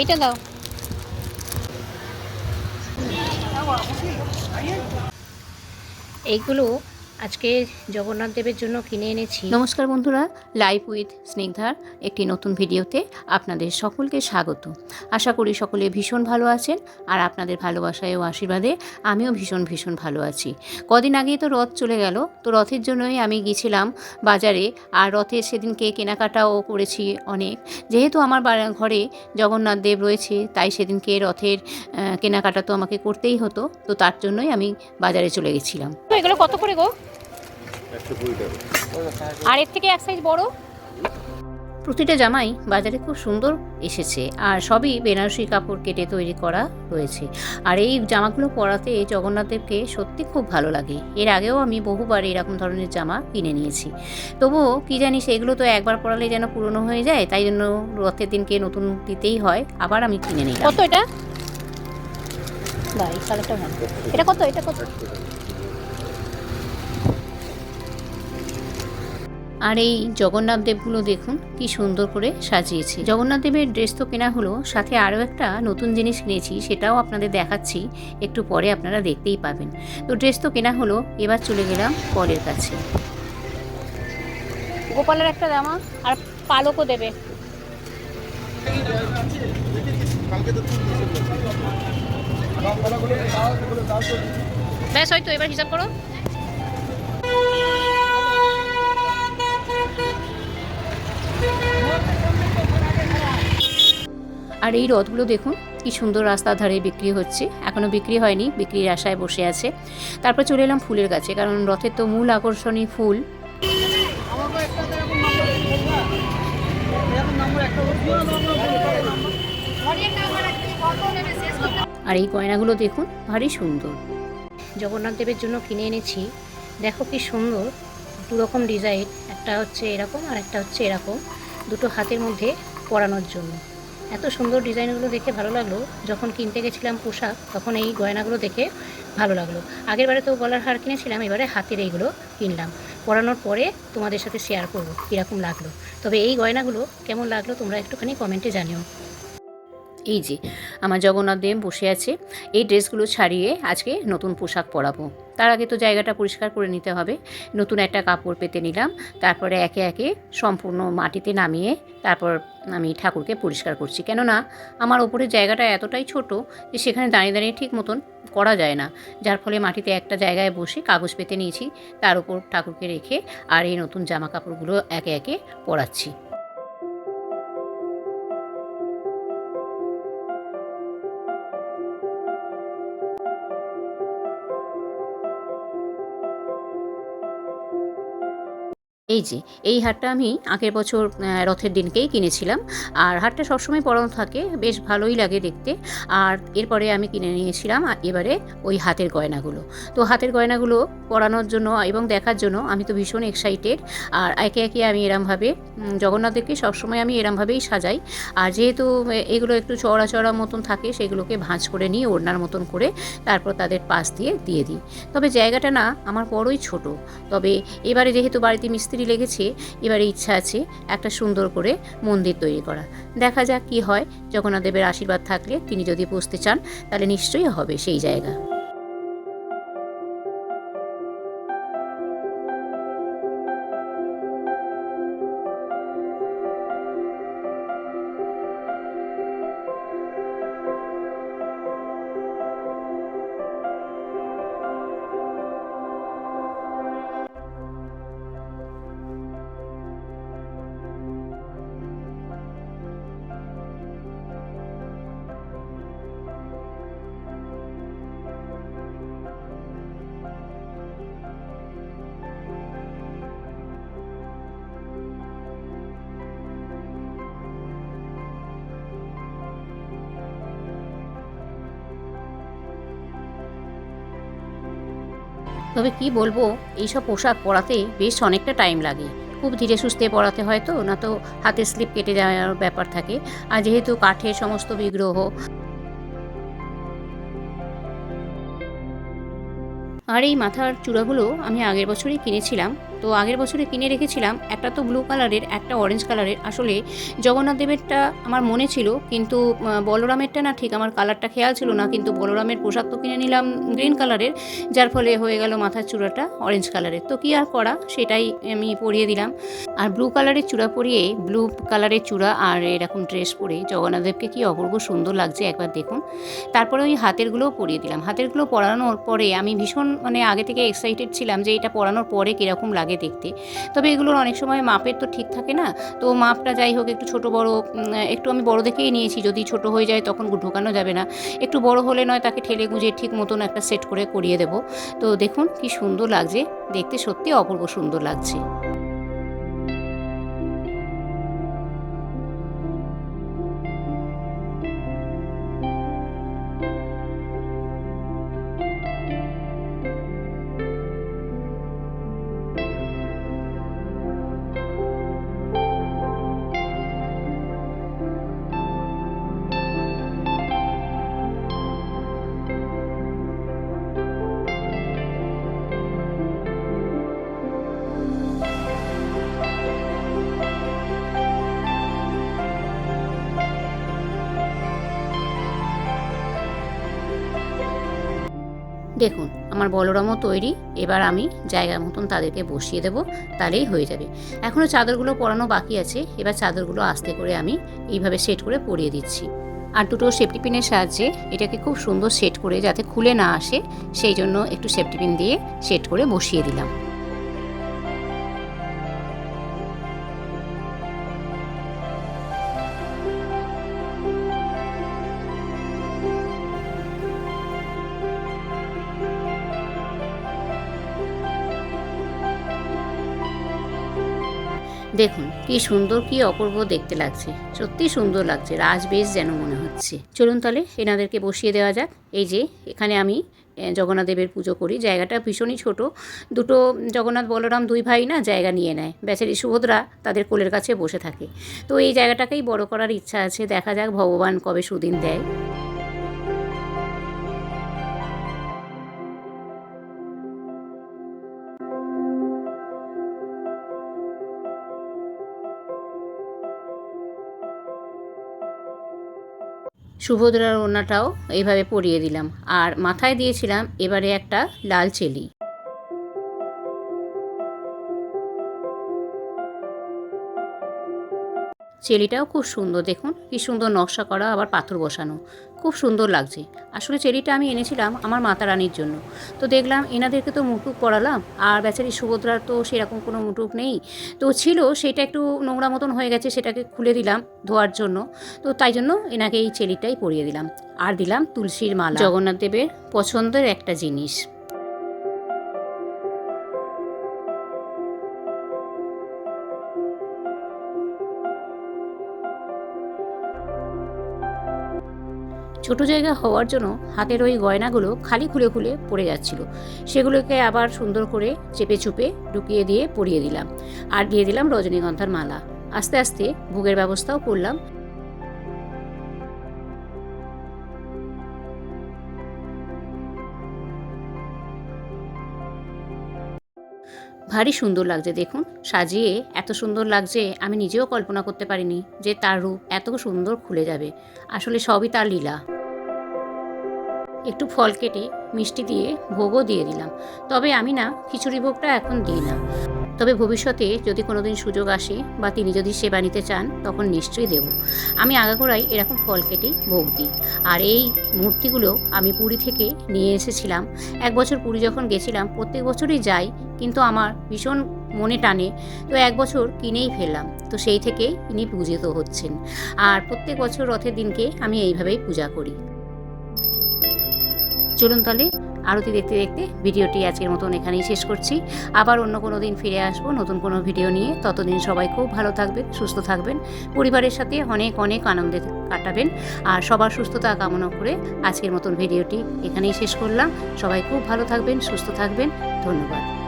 এইটা দাও। এইগুলো আজকে জগন্নাথ দেবের জন্য কিনে এনেছি। নমস্কার বন্ধুরা লাইভ উইথ স্নিগ্ধার একটি নতুন ভিডিওতে আপনাদের সকলকে স্বাগত। আশা করি সকলে ভীষণ ভালো আছেন আর আপনাদের ভালোবাসায় ও আশীর্বাদে আমিও ভীষণ ভীষণ ভালো আছি। কদিন আগেই তো রথ চলে গেল তো রথের জন্যই আমি গিয়েছিলাম বাজারে আর রথের সেদিনকে কেনাকাটাও করেছি অনেক। যেহেতু আমার ঘরে জগন্নাথ দেব রয়েছে তাই সেদিনকে রথের কেনাকাটা তো আমাকে করতেই হতো তো তার জন্যই আমি বাজারে চলে গেছিলাম। এগুলো কত করে গো? আর এর থেকে এক সাইজ বড়? প্রতিটা জামাই বাজারে খুব সুন্দর এসেছে আর সবই বেনারসি কাপড় কেটে তৈরি করা রয়েছে। আর এই জামাগুলো পরাতে জগন্নাথ দেবকে সত্যি খুব ভালো লাগে। এর আগেও আমি বহুবার এরকম ধরনের জামা কিনে নিয়েছি। তবুও কি জানি সেগুলো তো একবার পরালে যেন পুরনো হয়ে যায়, তাই জন্য রথের দিনকে নতুন দিতেই হয়, আবার আমি কিনে নিই কত এটা? এটা কত? এটা কত? আর এই জগন্নাথ দেবগুলো দেখুন কি সুন্দর করে সাজিয়েছে। জগন্নাথ দেবের ড্রেস তো কেনা হলো সাথে আরও একটা নতুন জিনিস কিনেছি সেটাও আপনাদের দেখাচ্ছি একটু পরে আপনারা দেখতেই পাবেন। তো ড্রেস তো কেনা হলো এবার চলে গেলাম পরের কাছে। গোপালের একটা জামা আর পালকও দেবে। ব্যাস হয়তো এবার হিসাব করো। আর এই রথগুলো দেখুন, কি সুন্দর রাস্তার ধারে বিক্রি হচ্ছে। এখনও বিক্রি হয়নি, বিক্রির আশায় বসে আছে। তারপর চলে এলাম ফুলের কাছে কারণ রথের তো মূল আকর্ষণই ফুল। আর এই গয়নাগুলো দেখুন, ভারী সুন্দর। জগন্নাথ দেবের জন্য কিনে এনেছি। দেখো কি সুন্দর, দু রকম ডিজাইন, একটা হচ্ছে এরকম আর একটা হচ্ছে এরকম। দুটো হাতের মধ্যে পরানোর জন্য। এত সুন্দর ডিজাইনগুলো দেখে ভালো লাগল। যখন কিনতে গেছিলাম পোশাক, তখন এই গয়নাগুলো দেখে ভালো লাগল। আগের বারে তো গলার হার কিনেছিলাম, এবারে হাতের এইগুলো কিনলাম। পরানোর পরে তোমাদের সাথে শেয়ার করব কীরকম লাগল। তবে এই গয়নাগুলো কেমন লাগল তোমরা একটুখানি কমেন্টে জানিও। এই যে, আমার জগন্নাথ দেব বসে আছে, এই ড্রেসগুলো ছাড়িয়ে আজকে নতুন পোশাক পরাবো। তার আগে তো জায়গাটা পরিষ্কার করে নিতে হবে। নতুন একটা কাপড় পেতে নিলাম, তারপরে একে একে সম্পূর্ণ মাটিতে নামিয়ে তারপর আমি ঠাকুরকে পরিষ্কার করছি। কেননা, আমার ওপরের জায়গাটা এতটাই ছোট যে সেখানে দাঁড়িয়ে দাঁড়িয়ে ঠিক মতন করা যায় না। যার ফলে মাটিতে একটা জায়গায় বসে কাগজ পেতে নিয়েছি, তার উপর ঠাকুরকে রেখে আর এই নতুন জামা কাপড়গুলো একে একে পরাচ্ছি। এই যে এই হারটা আমি আগের বছর রথের দিনকেই কিনেছিলাম। আর হারটা সবসময় পরানো থাকে বেশ ভালোই লাগে দেখতে। আর এরপরে আমি কিনে নিয়েছিলাম এবারে ওই হাতের গয়নাগুলো। তো হাতের গয়নাগুলো পরানোর জন্য এবং দেখার জন্য আমি তো ভীষণ এক্সাইটেড আর একে একে আমি এরমভাবে উম, জগন্নাথদেরকে সবসময় আমি এরমভাবেই সাজাই। আর যেহেতু এগুলো একটু চড়া চড়া মতন থাকে সেগুলোকে ভাঁজ করে নিয়ে ওড়নার মতন করে তারপর তাদের পাশ দিয়ে দিয়ে দিই। তবে জায়গাটা না আমার বড়ই ছোট। তবে এবারে যেহেতু বাড়িতে মিস্ত্রি লেগেছে, এবারে ইচ্ছা আছে একটা সুন্দর করে মন্দির তৈরি করা। দেখা যাক কি হয়, জগন্নাথ দেবের আশীর্বাদ থাকলে তিনি যদি বসতে চান, তাহলে নিশ্চয়ই হবে সেই জায়গা। তবে কি বলব, এইসব পোশাক পরাতে বেশ অনেকটা টাইম লাগে। খুব ধীরে সুস্থে পড়াতে হয় তো, না তো হাতে স্লিপ কেটে যাওয়ার ব্যাপার থাকে। আর যেহেতু কাঠের সমস্ত বিগ্রহ। আর এই মাথার চূড়াগুলো আমি আগের বছরই কিনেছিলাম। তো আগের বছরে কিনে রেখেছিলাম, একটা তো ব্লু কালারের একটা অরেঞ্জ কালারের আসলে জগন্নাথ দেবেরটা আমার মনে ছিল, কিন্তু বলরামেরটা না ঠিক আমার কালারটা খেয়াল ছিল না, কিন্তু বলরামের পোশাক তো কিনে নিলাম গ্রিন কালারের যার ফলে হয়ে গেল মাথার চূড়াটা অরেঞ্জ কালারের তো কী আর করা, সেটাই আমি পরিয়ে দিলাম। আর ব্লু কালারের চূড়া পরিয়ে ব্লু কালারের চূড়া আর এরকম ড্রেস পরে জগন্নাথদেবকে কি অপূর্ব সুন্দর লাগছে একবার দেখুন। তারপরে ওই হাতেরগুলোও পরিয়ে দিলাম। হাতেরগুলো পরানোর পরে আমি ভীষণ মানে আগে থেকে এক্সাইটেড ছিলাম যে এটা পরানোর পরে কীরকম লাগে দেখতে। তবে এগুলোর অনেক সময় মাপের তো ঠিক থাকে না। তো মাপটা যাই হোক, একটু ছোট বড় একটু আমি বড় দেখেই নিয়েছি। যদি ছোট হয়ে যায় তখন ঢোকানো যাবে না। একটু বড় হলে নয়, তাকে ঠেলে গুঁজে ঠিক মতন একটা সেট করে করিয়ে দেব। তো দেখুন কি সুন্দর লাগছে। দেখতে সত্যি অপূর্ব সুন্দর লাগছে। দেখুন, আমার বলরামও তৈরি, এবার আমি জায়গা মতন তাদেরকে বসিয়ে দেবো, তাহলেই হয়ে যাবে। এখনও চাদরগুলো পরানো বাকি আছে, এবার চাদরগুলো আস্তে করে আমি এইভাবে সেট করে পরিয়ে দিচ্ছি। আর দুটো সেফটি পিনের সাহায্যে এটাকে খুব সুন্দর সেট করে যাতে খুলে না আসে, সেই জন্য একটু সেফটি পিন দিয়ে সেট করে বসিয়ে দিলাম। দেখুন কি সুন্দর কি অপূর্ব দেখতে লাগছে। সত্যি সুন্দর লাগছে রাজ বেশ যেন মনে হচ্ছে। চলুন তাহলে এনাদেরকে বসিয়ে দেওয়া যাক। এই যে এখানে আমি আহ, জগন্নাথ দেবের পুজো করি। জায়গাটা ভীষণই ছোট। দুটো জগন্নাথ বলরাম দুই ভাই না জায়গা নিয়ে নেয়। বেচারি সুভদ্রা তাদের কোলের কাছে বসে থাকে। তো এই জায়গাটাকেই বড় করার ইচ্ছা আছে। দেখা যাক ভগবান কবে সুদিন দেয়। সুভদ্রার ওনাটাও এইভাবে পরিয়ে দিলাম। আর মাথায় দিয়েছিলাম এবারে একটা লাল চেলি। চেলিটাও খুব সুন্দর, দেখুন। কি সুন্দর নকশা করা, আবার পাথর বসানো। খুব সুন্দর লাগছে। আসলে চেরিটা আমি এনেছিলাম আমার মাতা রানীর জন্য। তো দেখলাম এনাদেরকে তো মুটুক পরালাম, আর বেচারি সুভদ্রার তো সেরকম কোনো মুটুক নেই। তো ছিল, সেটা একটু নোংরা মতন হয়ে গেছে, সেটাকে খুলে দিলাম ধোয়ার জন্য। তো তাই জন্য এনাকে এই চেরিটাই পরিয়ে দিলাম। আর দিলাম তুলসীর মালা। জগন্নাথ দেবের পছন্দের একটা জিনিস। ছোট জায়গা হওয়ার জন্য হাতের ওই গয়নাগুলো খালি খুলে খুলে পড়ে যাচ্ছিল। সেগুলোকে আবার সুন্দর করে চেপে চুপে ঢুকিয়ে দিয়ে পরিয়ে দিলাম। আর দিয়ে দিলাম রজনীগন্ধার মালা। আস্তে আস্তে ভোগের ব্যবস্থাও করলাম। ভারী সুন্দর লাগছে দেখুন। সাজিয়ে এত সুন্দর লাগছে, আমি নিজেও কল্পনা করতে পারিনি যে তার রূপ এত সুন্দর খুলে যাবে। আসলে সবই তার লীলা। একটু ফল কেটে মিষ্টি দিয়ে ভোগও দিয়ে দিলাম। তবে আমি না খিচুড়ি ভোগটা এখন দিই না। তবে ভবিষ্যতে যদি কোনোদিন সুযোগ আসে বা তিনি যদি সেবা নিতে চান, তখন নিশ্চয়ই দেব। আমি আগাগোড়াই এরকম ফল কেটেই ভোগ দিই। আর এই মূর্তিগুলো আমি পুরী থেকে নিয়ে এসেছিলাম। এক বছর পুরী যখন গেছিলাম, প্রত্যেক বছরই যাই, কিন্তু আমার ভীষণ মনে টানে, তো এক বছর কিনেই ফেললাম। তো সেই থেকেই ইনি পূজিত হচ্ছেন। আর প্রত্যেক বছর রথের দিনকে আমি এইভাবেই পূজা করি। চলুন তাহলে আরতি দেখতে দেখতে ভিডিওটি আজকের মতন এখানেই শেষ করছি। আবার অন্য কোনো দিন ফিরে আসব নতুন কোনো ভিডিও নিয়ে। ততদিন সবাই খুব ভালো থাকবেন, সুস্থ থাকবেন। পরিবারের সাথে অনেক অনেক আনন্দে কাটাবেন। আর সবার সুস্থতা কামনা করে আজকের মতন ভিডিওটি এখানেই শেষ করলাম। সবাই খুব ভালো থাকবেন, সুস্থ থাকবেন। ধন্যবাদ।